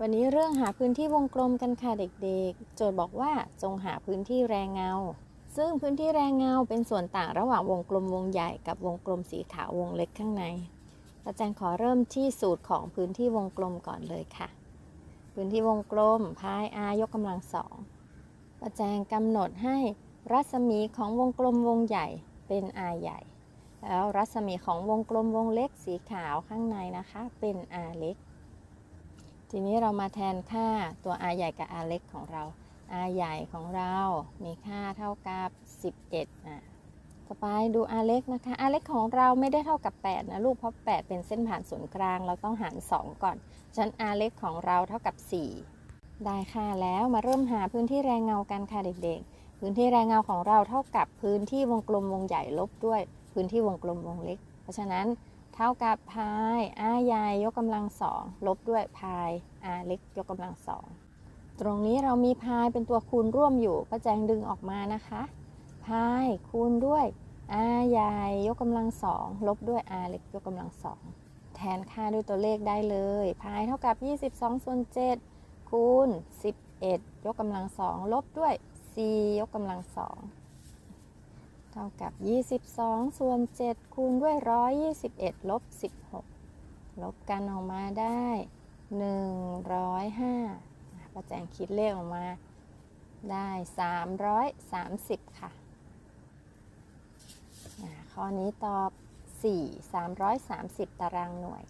วันนี้เรื่องหาพื้นที่วงกลมกันค่ะเด็กๆ โจทย์บอกว่าจงหาพื้นที่แรงเงา ซึ่งพื้นที่แรงเงาเป็นส่วนต่างระหว่างวงกลมวงใหญ่กับวงกลมสีขาววงเล็กข้างใน อาจารย์ขอเริ่มที่สูตรของพื้นที่วงกลมก่อนเลยค่ะ พื้นที่วงกลมพาย r ยกกำลังสองอาจารย์กำหนดให้รัศมีของวงกลมวงใหญ่เป็น r ใหญ่ แล้วรัศมีของวงกลมวงเล็กสีขาวข้างในนะคะ เป็น r เล็ก ทีนี้เรามาแทนค่าตัว r ใหญ่กับ r เล็กของเรา r ใหญ่ของเรา มีค่าเท่ากับ 11อะต่อไปดู r เล็กนะคะ r เล็กของเราไม่ได้เท่ากับ 8 นะลูก เพราะ 8 เป็นเส้นผ่านศูนย์กลาง เราต้องหาร 2 ก่อน ฉะนั้น r เล็กของเราเท่ากับ 4 ได้ค่าแล้วมาเริ่มหาพื้นที่แรงเงากันค่ะเด็กๆ พื้นที่แรงเงาของเราเท่ากับพื้นที่วงกลมวงใหญ่ลบด้วยพื้นที่วงกลมวงเล็ก เพราะฉะนั้น เท่ากับพาย r ใหญ่ยกกำลังสองลบด้วยพาย r เล็กยกกำลังสองตรงนี้เรามีพายเป็นตัวคูณร่วมอยู่ป้าแจงดึงออกมานะคะพายคูณด้วย r ใหญ่ยกกำลังสองลบด้วย r เล็กยกกำลังสองแทนค่าด้วยตัวเลขได้เลยพายเท่ากับ 22ส่วน7คูณ11 ยกกำลังสองลบด้วย 4 ยกกำลังสอง เท่ากับ 22 ส่วน 7 คูณด้วย 121 ลบ 16 ลบกันออกมาได้ 105ประแจงคิดเลขออกมาได้ 330 ค่ะอ่าข้อนี้ตอบ 4 330 ตารางหน่วย